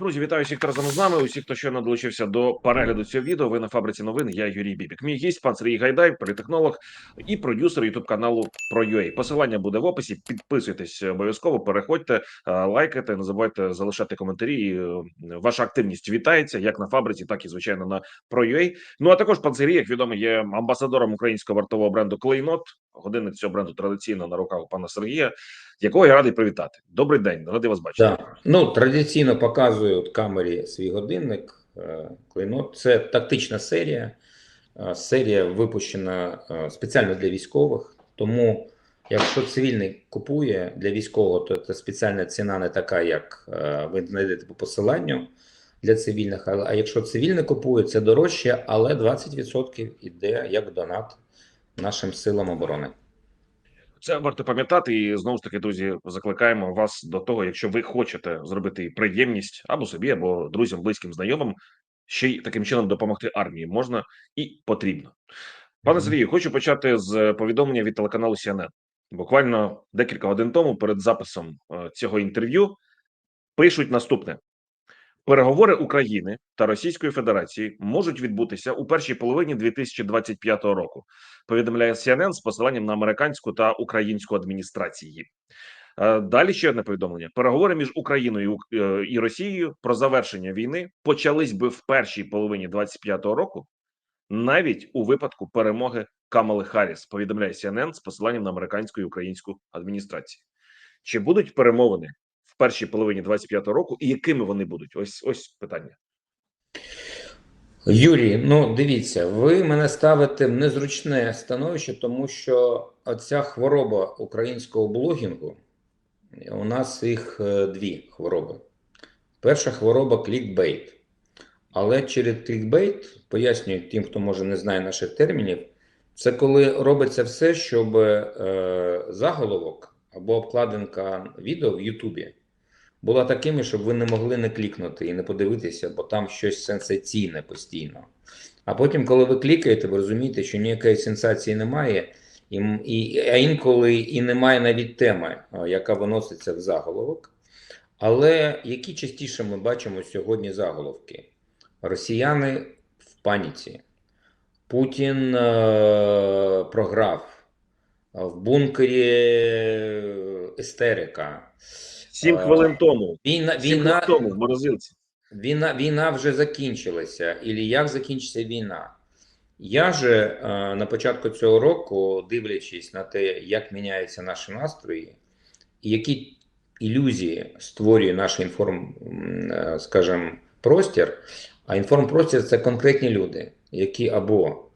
Друзі, вітаю всіх, разом з нами. Усіх, хто щойно долучився до перегляду цього відео. Ви на фабриці новин. Я Юрій Бібік. Мій гість пан Сергій Гайдай, політехнолог і продюсер ютуб каналу ProUA. Посилання буде в описі. Підписуйтесь обов'язково, переходьте, е, лайкайте, не забувайте залишати коментарі. І, е, Ваша активність вітається як на фабриці, так і звичайно на ProUA. Ну а також пан Сергій, як відомо, є амбасадором українського вартового бренду Клейнот. Годинник цього бренду традиційно на руках у пана Сергія, якого я радий привітати. Добрий день, радий вас бачити. Так. Ну, традиційно показую в камері свій годинник. е, Клейнот. Це тактична серія. Е, Серія випущена е, спеціально для військових. Тому, якщо цивільний купує для військового, то це спеціальна ціна не така, як ви знайдете по посиланню для цивільних. А якщо цивільний купує, це дорожче, але 20% іде як донат нашим силам оборони. Це варто пам'ятати, і знову ж таки, друзі, закликаємо вас до того, якщо ви хочете зробити приємність або собі, або друзям, близьким, знайомим, ще й таким чином допомогти армії можна і потрібно. Пане Сергію, хочу почати з повідомлення від телеканалу CNN. Буквально декілька годин тому, перед записом е, цього інтерв'ю, пишуть наступне: переговори України та Російської Федерації можуть відбутися у першій половині 2025 року. Повідомляє CNN з посиланням на американську та українську адміністрації. Е, Далі ще одне повідомлення: переговори між Україною е, і Росією про завершення війни почались би в першій половині 25-го року, навіть у випадку перемоги Камали Харріс. Повідомляє CNN з посиланням на американську і українську адміністрації. Чи будуть перемовини першій половині 25-го року, і якими вони будуть? Ось ось питання. Юрій, ну дивіться, ви мене ставите в незручне становище, тому що оця хвороба українського блогінгу, у нас їх е, дві хвороби. Перша хвороба клікбейт. Але через клікбейт, пояснюю тим, хто може не знає наших термінів, це коли робиться все, щоб е, заголовок або обкладинка відео в Ютубі була такими, щоб ви не могли не клікнути і не подивитися, бо там щось сенсаційне постійно. А потім, коли ви клікаєте, ви розумієте, що ніякої сенсації немає, і, і, а інколи і немає навіть теми, яка виноситься в заголовок. Але які частіше ми бачимо сьогодні заголовки? Росіяни в паніці, Путін е, програв, в бункері істерика. Сім хвилин тому. Війна, війна, хвилин тому в морозилці. Війна, війна вже закінчилася, і як закінчиться війна? Я же е, на початку цього року, дивлячись на те, як міняються наші настрої, і які ілюзії створює наш інформ, е, скажімо, простір. А інформпростір це конкретні люди, які або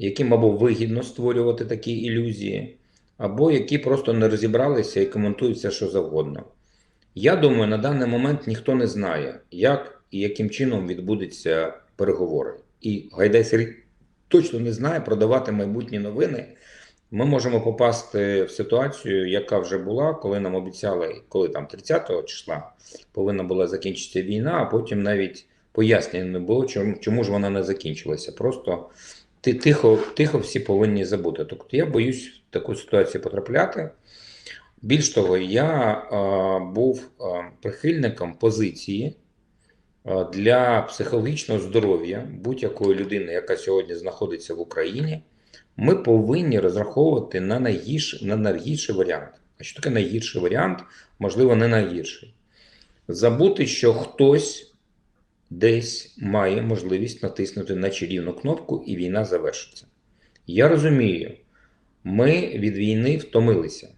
яким або вигідно створювати такі ілюзії, або які просто не розібралися і коментують все, що завгодно. Я думаю, на даний момент ніхто не знає, як і яким чином відбудуться переговори. І Гайдай Сергій точно не знає продавати майбутні новини. Ми можемо попасти в ситуацію, яка вже була, коли нам обіцяли, коли там 30-го числа повинна була закінчитися війна, а потім навіть пояснення не було, чому, чому ж вона не закінчилася. Просто ти тихо, тихо всі повинні забути. Тобто я боюсь в таку ситуацію потрапляти. Більш того, я е, був прихильником позиції для психологічного здоров'я будь-якої людини, яка сьогодні знаходиться в Україні. Ми повинні розраховувати на найгірший, на найгірший варіант. А що таке найгірший варіант? Можливо, не найгірший. Забути, що хтось десь має можливість натиснути на чарівну кнопку, і війна завершиться. Я розумію, ми від війни втомилися.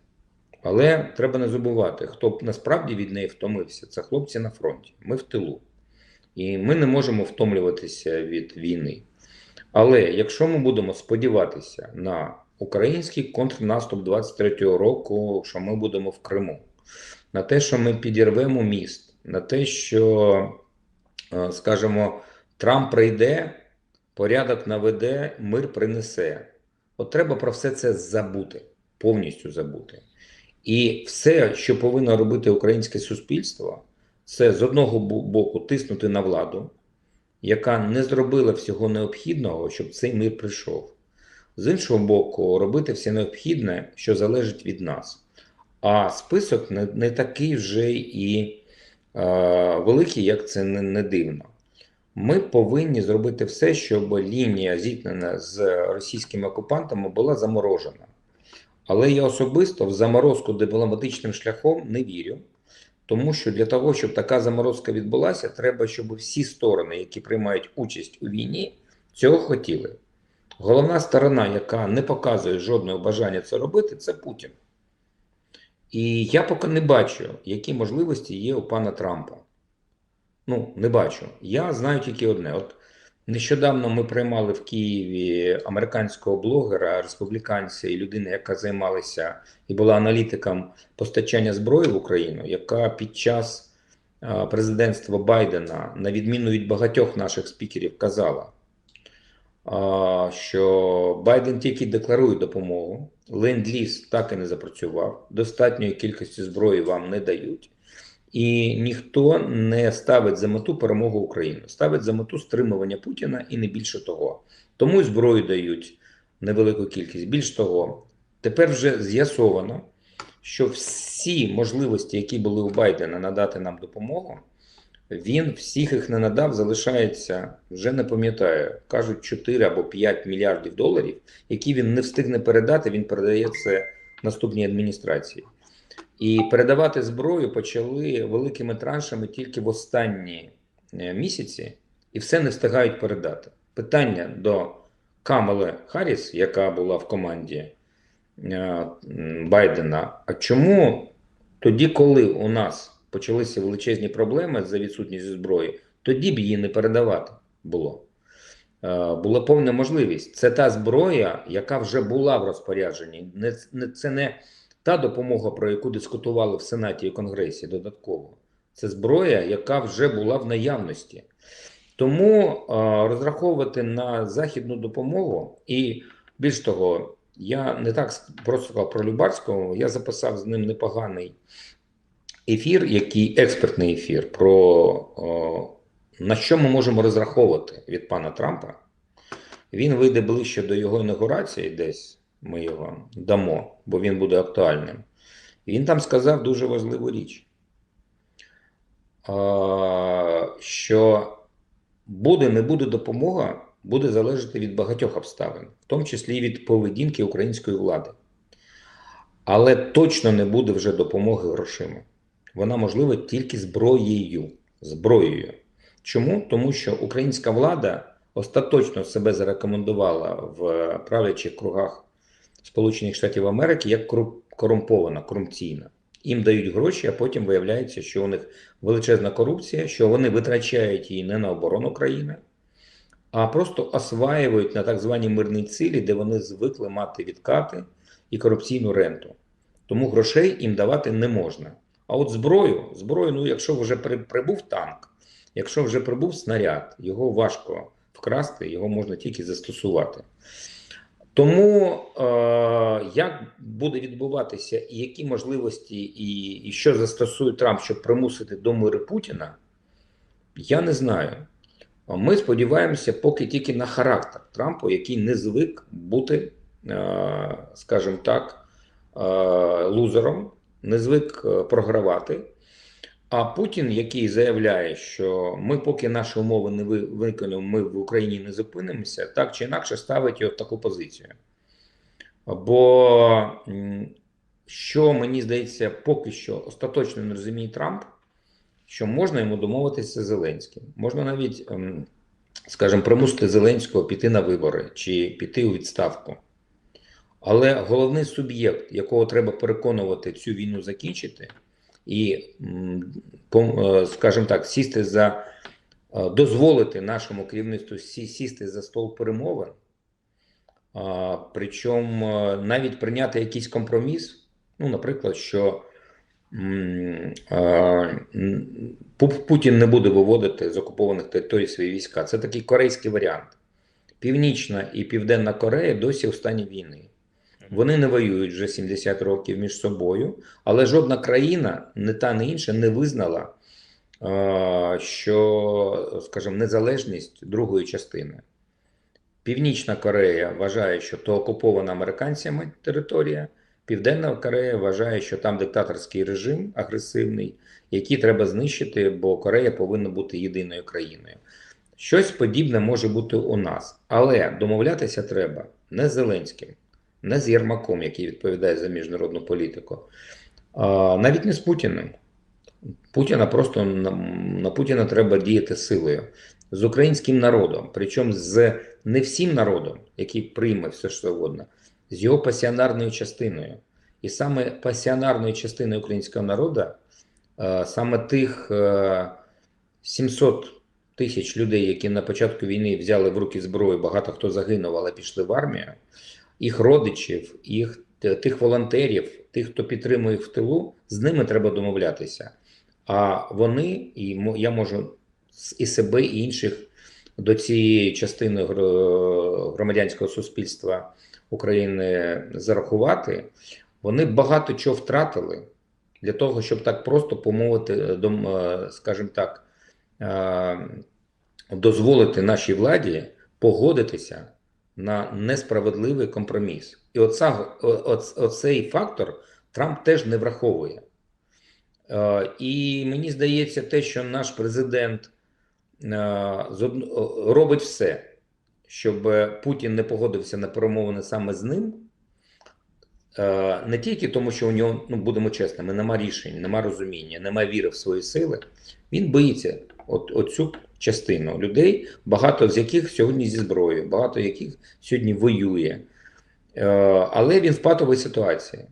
Але треба не забувати, хто б насправді від неї втомився, це хлопці на фронті. Ми в тилу. І ми не можемо втомлюватися від війни. Але якщо ми будемо сподіватися на український контрнаступ 23-го року, що ми будемо в Криму, на те, що ми підірвемо міст, на те, що, скажімо, Трамп прийде, порядок наведе, мир принесе. От треба про все це забути, повністю забути. І все, що повинно робити українське суспільство, це з одного боку тиснути на владу, яка не зробила всього необхідного, щоб цей мир прийшов. З іншого боку, робити все необхідне, що залежить від нас. А список не, не такий вже і великі, як це не, не дивно. Ми повинні зробити все, щоб лінія зіткнена з російськими окупантами була заморожена. Але я особисто в заморозку дипломатичним шляхом не вірю, тому що для того, щоб така заморозка відбулася, треба, щоб всі сторони, які приймають участь у війні, цього хотіли. Головна сторона, яка не показує жодного бажання це робити, це Путін. І я поки не бачу, які можливості є у пана Трампа. Ну, не бачу. Я знаю тільки одне. От нещодавно ми приймали в Києві американського блогера, республіканця і людини, яка займалася і була аналітиком постачання зброї в Україну, яка під час президентства Байдена, на відміну від багатьох наших спікерів, казала, що Байден тільки декларує допомогу, ленд-ліз так і не запрацював, достатньої кількості зброї вам не дають. І ніхто не ставить за мету перемогу України, ставить за мету стримування Путіна і не більше того. Тому і зброю дають невелику кількість. Більш того, тепер вже з'ясовано, що всі можливості, які були у Байдена надати нам допомогу, він всіх їх не надав, залишається, вже не пам'ятаю, кажуть 4 або 5 мільярдів доларів, які він не встигне передати, він передає це наступній адміністрації. І передавати зброю почали великими траншами тільки в останні е, місяці, і все не встигають передати. Питання до Камали Харріс, яка була в команді е, Байдена. А чому тоді, коли у нас почалися величезні проблеми за відсутністю зброї, тоді б її не передавати було? Е, Була повна можливість. Це та зброя, яка вже була в розпорядженні. Не, це не та допомога, про яку дискутували в Сенаті і Конгресі додатково. Це зброя, яка вже була в наявності. Тому е, розраховувати на західну допомогу, і більш того, я не так просто сказав про Любарського, я записав з ним непоганий ефір, який експертний ефір, про о, на що ми можемо розраховувати від пана Трампа. Він вийде ближче до його інаугурації, десь ми його дамо, бо він буде актуальним. Він там сказав дуже важливу річ, а, що буде, не буде допомога, буде залежати від багатьох обставин, в тому числі і від поведінки української влади. Але точно не буде вже допомоги грошима. Вона можлива тільки зброєю. Зброєю. Чому? Тому що українська влада остаточно себе зарекомендувала в правлячих кругах Сполучених Штатів Америки як корумпована, корупційна. Їм дають гроші, а потім виявляється, що у них величезна корупція, що вони витрачають її не на оборону країни, а просто осваюють на так звані мирні цілі, де вони звикли мати відкати і корупційну ренту. Тому грошей їм давати не можна. А от зброю, зброю, ну якщо вже прибув танк, якщо вже прибув снаряд, його важко вкрасти, його можна тільки застосувати. Тому е, як буде відбуватися і які можливості, і, і що застосує Трамп, щоб примусити до миру Путіна, я не знаю. Ми сподіваємося поки тільки на характер Трампа, який не звик бути, е, скажімо так, е, лузером, не звик е, програвати. А Путін, який заявляє, що ми, поки наші умови не ви- виконуємо, ми в Україні не зупинимося, так чи інакше ставить його в таку позицію. Бо що мені здається, поки що остаточно не розуміє Трамп, що можна йому домовитися з Зеленським. Можна навіть, ем, скажімо, примусити Зеленського піти на вибори чи піти у відставку. Але головний суб'єкт, якого треба переконувати цю війну закінчити, і, е, скажімо так, сісти за е, дозволити нашому керівництву сісти за стол перемовин, причому е, навіть прийняти якийсь компроміс, ну, наприклад, що Путін не буде виводити з окупованих територій свої війська. Це такий корейський варіант. Північна і Південна Корея досі у стані війни. Вони не воюють вже 70 років між собою, але жодна країна, не та не інша, не визнала, що, скажімо, незалежність другої частини. Північна Корея вважає, що то окупована американцями територія. Південна Корея вважає, що там диктаторський режим агресивний, який треба знищити, бо Корея повинна бути єдиною країною. Щось подібне може бути у нас, але домовлятися треба не з Зеленським, не з Єрмаком, який відповідає за міжнародну політику, а навіть не з Путіним. Путіна просто на, на Путіна треба діяти силою з українським народом, причому з не всім народом, який прийме все що завгодно, з його пасіонарною частиною. І саме пасіонарною частиною українського народу, саме тих е, 700 тисяч людей, які на початку війни взяли в руки зброю, багато хто загинув, але пішли в армію, їх родичів, їх тих волонтерів, тих, хто підтримує їх в тилу, з ними треба домовлятися. А вони, і я можу і себе, і інших до цієї частини громадянського суспільства України зарахувати, вони багато чого втратили для того, щоб так просто помовити, е, е, скажімо так, е, дозволити нашій владі погодитися на несправедливий компроміс. І оца, о- оц- оцей фактор Трамп теж не враховує. Е, І мені здається, те, що наш президент е, о- робить все, щоб Путін не погодився на перемовини саме з ним, е, не тільки тому, що у нього, ну будемо чесними, нема рішень, нема розуміння, нема віри в свої сили. Він боїться от, оцю частину людей, багато з яких сьогодні зі зброєю, багато яких сьогодні воює. Е, Але він в патовій ситуації.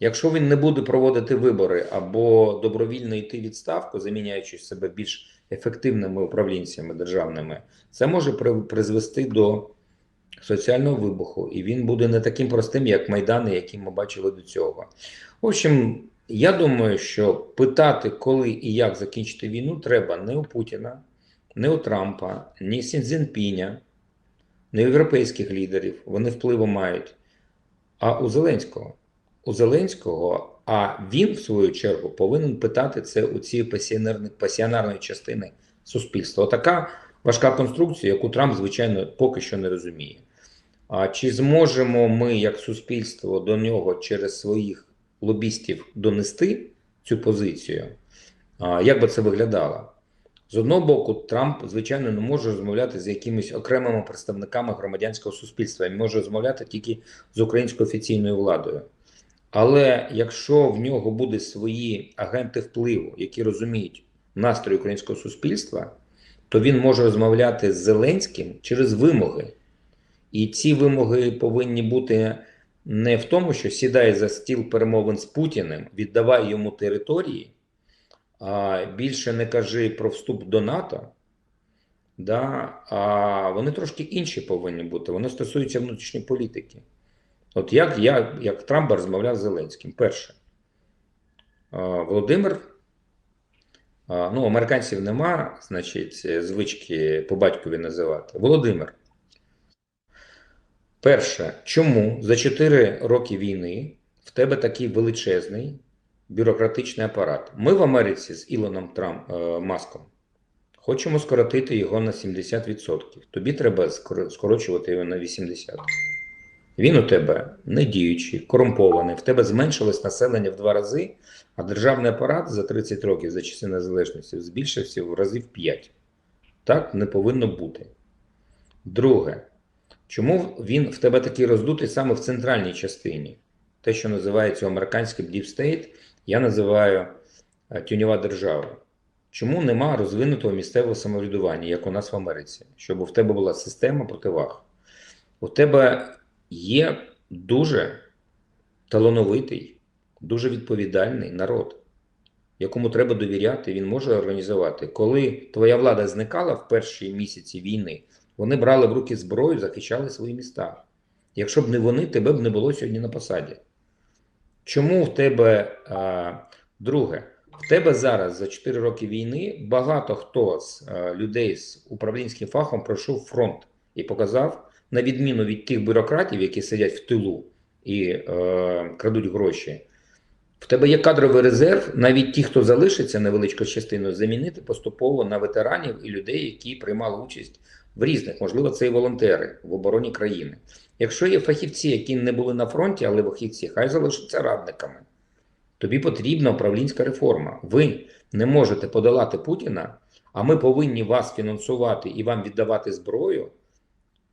Якщо він не буде проводити вибори або добровільно йти відставку, заміняючи себе більш ефективними управлінцями державними, це може призвести до соціального вибуху, і він буде не таким простим, як Майдани, які ми бачили до цього. В общем, я думаю, що питати, коли і як закінчити війну, треба не у Путіна, не у Трампа, ні Сін Цзіньпіня, не у європейських лідерів. Вони впливу мають, а у Зеленського. У Зеленського, а він, в свою чергу, повинен питати це у цієї пасіонарної, пасіонарної частини суспільства. Отака важка конструкція, яку Трамп, звичайно, поки що не розуміє. А чи зможемо ми, як суспільство, до нього через своїх лобістів донести цю позицію? А, як би це виглядало? З одного боку, Трамп, звичайно, не може розмовляти з якимись окремими представниками громадянського суспільства. Він може розмовляти тільки з українською офіційною владою. Але якщо в нього будуть свої агенти впливу, які розуміють настрої українського суспільства, то він може розмовляти з Зеленським через вимоги. І ці вимоги повинні бути не в тому, що сідай за стіл перемовин з Путіним, віддавай йому території, більше не кажи про вступ до НАТО. Да, а вони трошки інші повинні бути. Вони стосуються внутрішньої політики. От як я, як Трамп розмовляв з Зеленським. Перше, Володимир, ну, американців нема, значить, звички по батькові називати. Володимир. Перше, чому за 4 роки війни в тебе такий величезний бюрократичний апарат? Ми в Америці з Ілоном Трам, е, Маском хочемо скоротити його на 70%. Тобі треба скорочувати його на 80%. Він у тебе не діючий, корумпований, в тебе зменшилось населення в два рази, а державний апарат за 30 років за часи незалежності збільшився в рази в 5. Так не повинно бути. Друге, чому він в тебе такий роздутий саме в центральній частині? Те, що називається американським Deep State, я називаю е, тюньова держава. Чому нема розвинутого місцевого самоврядування, як у нас в Америці, щоб у тебе була система противаг? У тебе є дуже талановитий, дуже відповідальний народ, якому треба довіряти, він може організувати. Коли твоя влада зникала в перші місяці війни, вони брали в руки зброю, захищали свої міста. Якщо б не вони, тебе б не було сьогодні на посаді. Чому в тебе, а, друге, в тебе зараз за 4 роки війни багато хто з а, людей з управлінським фахом пройшов фронт і показав, на відміну від тих бюрократів, які сидять в тилу і е, крадуть гроші, В тебе є кадровий резерв, навіть ті, хто залишиться невеличкою частиною, замінити поступово на ветеранів і людей, які приймали участь в різних, можливо, це і волонтери в обороні країни. Якщо є фахівці, які не були на фронті, але фахівці, хай залишаться радниками. Тобі потрібна управлінська реформа. Ви не можете подолати Путіна, а ми повинні вас фінансувати і вам віддавати зброю.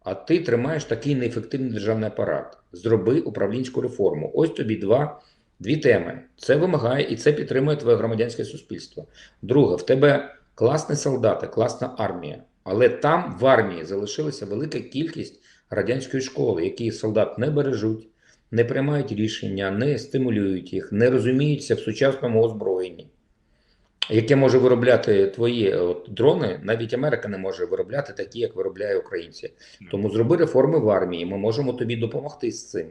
А ти тримаєш такий неефективний державний апарат. Зроби управлінську реформу. Ось тобі два, дві теми. Це вимагає і це підтримує твоє громадянське суспільство. Друге, в тебе класні солдати, класна армія. Але там в армії залишилася велика кількість радянської школи, які солдат не бережуть, не приймають рішення, не стимулюють їх, не розуміються в сучасному озброєнні, яке може виробляти твої от, дрони. Навіть Америка не може виробляти такі, як виробляє українці. Тому зроби реформи в армії. Ми можемо тобі допомогти з цим.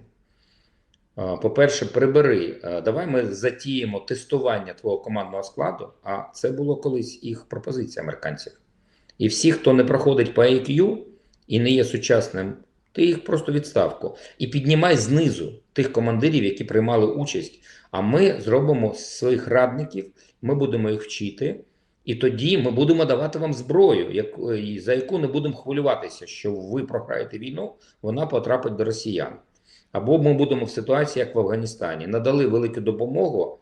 По-перше, прибери. Давай ми затіємо тестування твого командного складу. А це було колись їх пропозиція американців. І всі, хто не проходить по IQ і не є сучасним, ти їх просто відставку. І піднімай знизу тих командирів, які приймали участь. А ми зробимо своїх радників, ми будемо їх вчити. І тоді ми будемо давати вам зброю, яку- і за яку не будемо хвилюватися, що ви програєте війну, вона потрапить до росіян. Або ми будемо в ситуації, як в Афганістані, надали велику допомогу,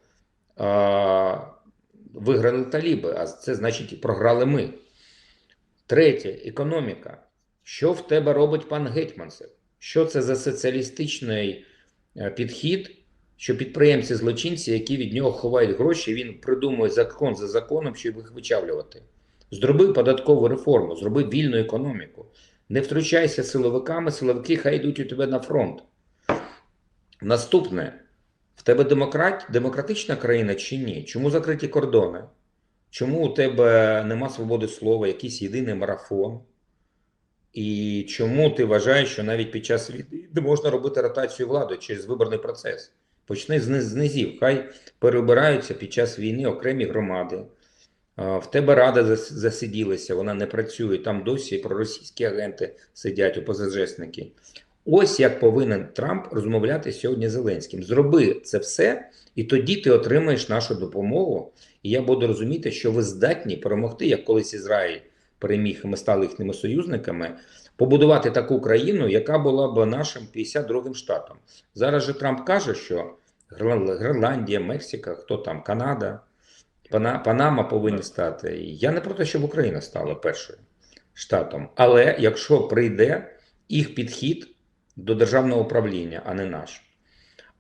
а, виграли таліби, а це значить програли ми. Третє економіка. Що в тебе робить пан Гетьманцев? Що це за соціалістичний е, підхід, що підприємці злочинці, які від нього ховають гроші, він придумує закон за законом, щоб їх вичавлювати. Зроби податкову реформу, зроби вільну економіку. Не втручайся силовиками, силовики хай йдуть у тебе на фронт. Наступне. В тебе демократ, демократична країна чи ні? Чому закриті кордони? Чому у тебе нема свободи слова, якийсь єдиний марафон? І чому ти вважаєш, що навіть під час війни можна робити ротацію влади через виборний процес? Почни з, низів. Хай переобираються під час війни окремі громади. В тебе рада засиділася, вона не працює. Там досі проросійські агенти сидять, ОПЗЖсники. Ось як повинен Трамп розмовляти сьогодні з Зеленським. Зроби це все, і тоді ти отримаєш нашу допомогу. І я буду розуміти, що ви здатні перемогти, як колись Ізраїль переміг, і ми стали їхніми союзниками, побудувати таку країну, яка була б нашим 52-м штатом. Зараз же Трамп каже, що Гренландія, Мексика, хто там, Канада, Панама повинні стати. Я не про те, щоб Україна стала першою штатом. Але якщо прийде їх підхід до державного управління, а не наш.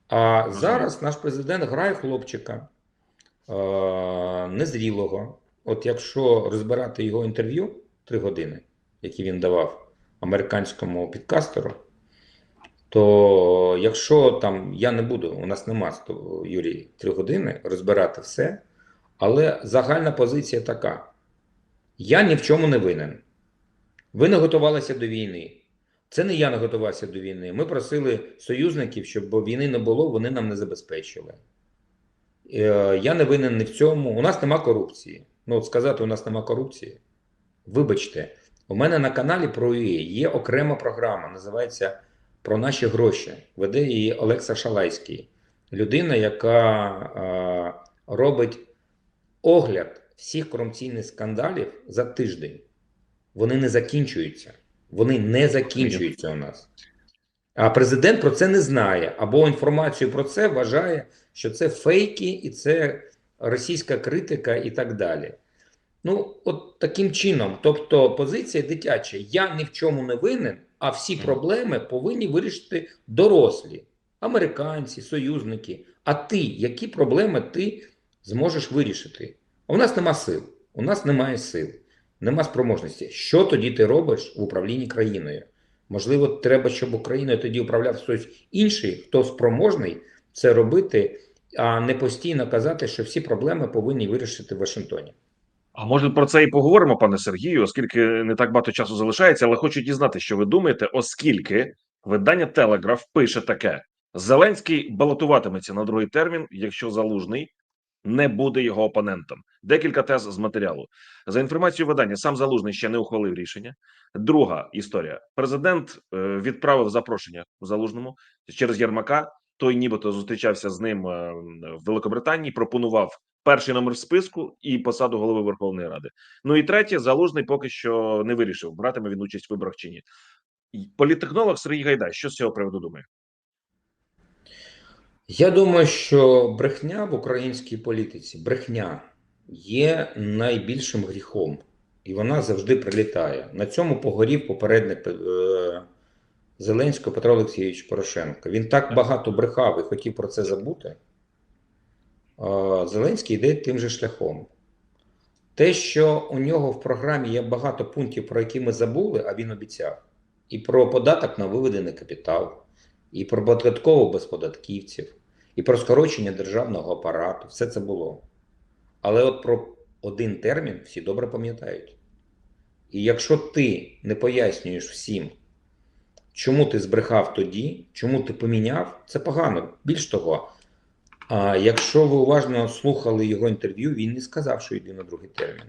А зараз наш президент грає хлопчика незрілого. От якщо розбирати його інтерв'ю три години, які він давав американському підкастеру, то якщо там я не буду, у нас нема Юрій, три години розбирати все, але загальна позиція така: я ні в чому не винен. Ви не готувалися до війни. Це не я не готувався до війни. Ми просили союзників, щоб війни не було, вони нам не забезпечили. Е, Я не винен ні в цьому. У нас нема корупції. Ну, от сказати, у нас нема корупції. Вибачте, у мене на каналі про УЄ є окрема програма, називається Про наші гроші. Веде її Олекса Шалайський. Людина, яка е, робить огляд всіх корупційних скандалів за тиждень. Вони не закінчуються. Вони не закінчуються у нас. А президент про це не знає, або інформацію про це вважає, що це фейки і це російська критика і так далі. Ну, от таким чином, тобто позиція дитяча: я ні в чому не винен, а всі проблеми повинні вирішити дорослі, американці, союзники. А ти, які проблеми ти зможеш вирішити? А у нас нема сил, у нас немає сил, нема спроможності. Що тоді ти робиш в управлінні країною? Можливо, треба, щоб Україною тоді управляв хтось інший, хто спроможний це робити, а не постійно казати, що всі проблеми повинні вирішити в Вашингтоні. А може про це і поговоримо, пане Сергію, оскільки не так багато часу залишається, але хочу дізнати, що ви думаєте, оскільки видання Телеграф пише таке: Зеленський балотуватиметься на другий термін, якщо залужний не буде його опонентом. Декілька тез з матеріалу. За інформацією видання, сам залужний ще не ухвалив рішення. Друга історія: президент е, відправив запрошення залужному через Єрмака. той нібито зустрічався з ним е, в Великобританії, пропонував перший номер в списку і посаду голови Верховної Ради. Ну і третє, залужний поки що не вирішив, братиме він участь в виборах чи ні. І Політтехнолог Сергій Гайдай, що з цього приводу думає? Я думаю, що брехня в українській політиці, брехня є найбільшим гріхом, і вона завжди прилітає. На цьому погорів попередник е, Зеленського Петро Олексійович Порошенко. Він так багато брехав і хотів про це забути. Зеленський йде тим же шляхом. Те, що у нього в програмі є багато пунктів, про які ми забули, а він обіцяв, і про податок на виведений капітал, і про податкову безподатківців, і про скорочення державного апарату. Все це було. Але от про один термін всі добре пам'ятають. І якщо ти не пояснюєш всім, чому ти збрехав тоді, чому ти поміняв, це погано. Більш того, а якщо ви уважно слухали його інтерв'ю, він не сказав, що йде на другий термін.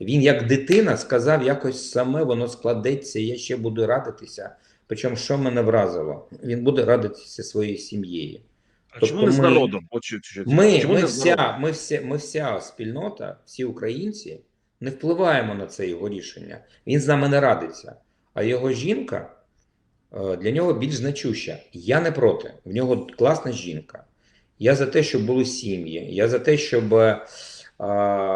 Він, як дитина, сказав, якось саме воно складеться, я ще буду радитися. Причому, що мене вразило, він буде радитися своєю сім'єю. А Тобто чому не з народом? Ми, чому ми, не народом? вся, ми, вся, ми вся спільнота, всі українці не впливаємо на це його рішення. Він з нами не радиться. А його жінка е, для нього більш значуща. Я не проти. В нього класна жінка. Я за те, щоб були сім'ї. Я за те, щоб, е,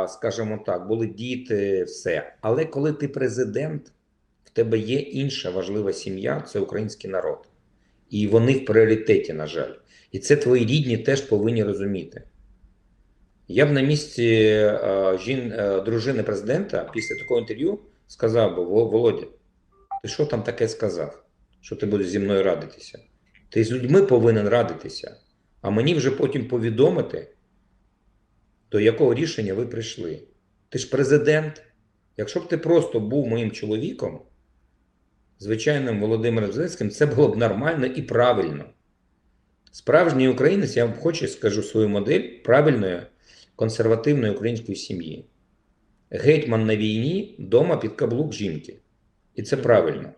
скажімо так, були діти, все. Але коли ти президент, в тебе є інша важлива сім'я це український народ. І вони в пріоритеті, на жаль. І це твої рідні теж повинні розуміти. Я б на місці е, жін, е, дружини президента після такого інтерв'ю сказав би: Володя, ти що там таке сказав? Що ти будеш зі мною радитися? Ти з людьми повинен радитися, а мені вже потім повідомити, до якого рішення ви прийшли. Ти ж президент. Якщо б ти просто був моїм чоловіком, звичайним Володимиром Зеленським, це було б нормально і правильно. Справжній українець, я вам хочу скажу свою модель правильної консервативної української сім'ї. Гетьман на війні вдома під каблук жінки. І це правильно.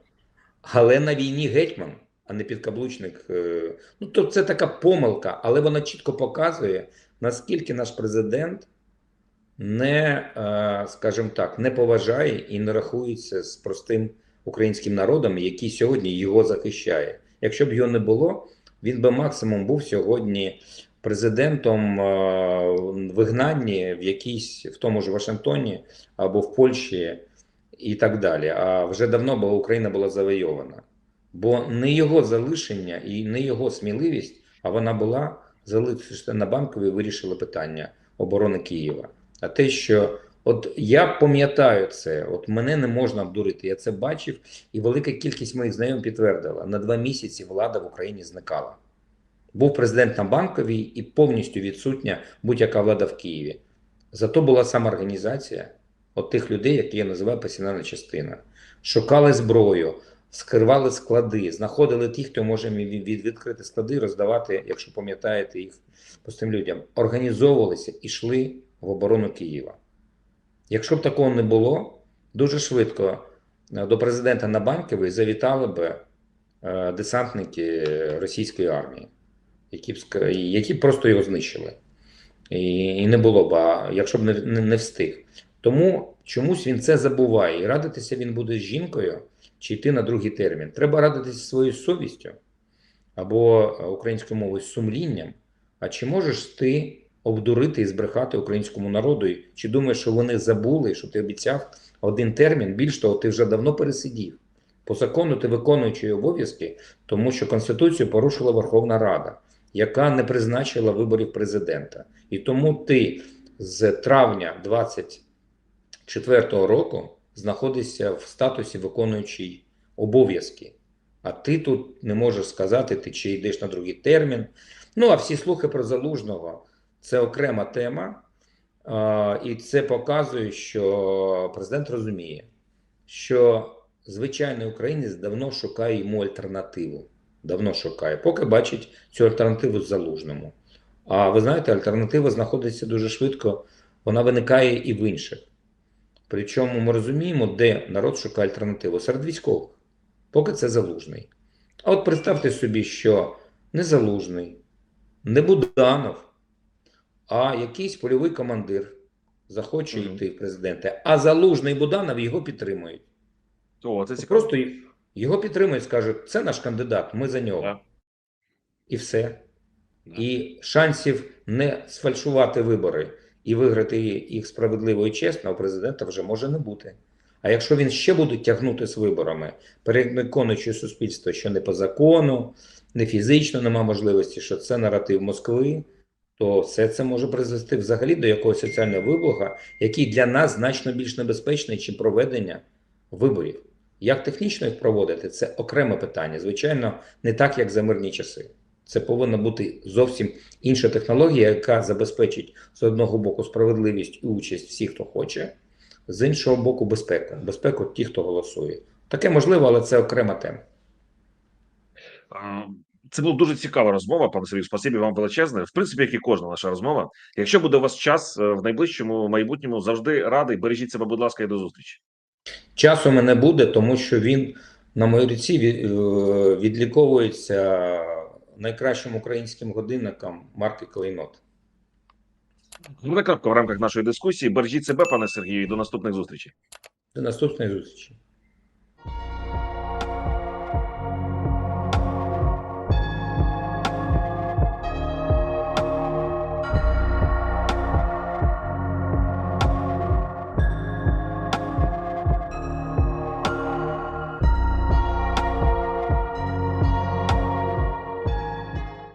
Але на війні гетьман, а не підкаблучник. е, Ну, то це така помилка, але вона чітко показує, наскільки наш президент не, е, скажімо так, не поважає і не рахується з простим українським народом, який сьогодні його захищає. Якщо б його не було, він би максимум був сьогодні президентом е, вигнанні в якійсь в тому ж Вашингтоні або в Польщі і так далі. А вже давно була Україна була завойована. Бо не його залишення і не його сміливість, а вона була залишитися на банковій, вирішила питання оборони Києва. А те, що от я пам'ятаю це, от мене не можна обдурити. Я це бачив, і велика кількість моїх знайомих підтвердила: на два місяці влада в Україні зникала. Був президент на банковій і повністю відсутня будь-яка влада в Києві. Зато була сама організація от тих людей, які я називаю пасінальна частина. Шукали зброю, скривали склади, знаходили тих, хто може від, від- відкрити склади, роздавати, якщо пам'ятаєте їх простим людям. Організовувалися і йшли в оборону Києва. Якщо б такого не було, дуже швидко е, до президента на завітали б е, десантники російської армії, які б, які б просто його знищили. І, і не було б, а якщо б не, не, не встиг. Тому чомусь він це забуває. І радитися він буде з жінкою чи йти на другий термін. Треба радитися своєю совістю або е, українською мовою сумлінням. А чи можеш ти обдурити і збрехати українському народу? Чи думаєш, що вони забули, що ти обіцяв один термін? Більш того, ти вже давно пересидів. По закону ти виконуючий обов'язки, тому що Конституцію порушила Верховна Рада, яка не призначила виборів президента. І тому ти з травня 24-го року знаходишся в статусі виконуючий обов'язки. А ти тут не можеш сказати, ти чи йдеш на другий термін. Ну а всі слухи про залужного це окрема тема. І це показує, що президент розуміє, що звичайний українець давно шукає йому альтернативу. Давно шукає, поки бачить цю альтернативу залужному. А ви знаєте, альтернатива знаходиться дуже швидко, вона виникає і в інших. Причому ми розуміємо, де народ шукає альтернативу серед військових, поки це залужний. А от представте собі, що не залужний, не Буданов, а якийсь польовий командир захоче Мгм. йти в президенти, а Залужний Буданов його підтримують. О, це цікаво. Просто його підтримують, скажуть, це наш кандидат, ми за нього. Да. І все. Да. І шансів не сфальшувати вибори і виграти їх справедливо і чесно, у президента вже може не бути. А якщо він ще буде тягнути з виборами, переконуючи суспільство, що не по закону, не фізично нема можливості, що це наратив Москви, то все це може призвести взагалі до якогось соціального вибуха, який для нас значно більш небезпечний, чим проведення виборів. Як технічно їх проводити, це окреме питання. Звичайно, не так, як за мирні часи. Це повинна бути зовсім інша технологія, яка забезпечить з одного боку справедливість і участь всіх, хто хоче, з іншого боку, безпеку. Безпеку ті, хто голосує. Таке можливо, але це окрема тема. Це була дуже цікава розмова, пане Сергію. Спасибі вам величезне. В принципі, як і кожна наша розмова. Якщо буде у вас час е, в найближчому майбутньому, завжди радий. Бережіть себе, будь ласка, і до зустрічі. Часу мене буде, тому що він на моїй руці е, відліковується найкращим українським годинником марки Клейнот. Ну, крапка в рамках нашої дискусії. Бережіть себе, пане Сергію, і до наступних зустрічей. До наступної зустрічі.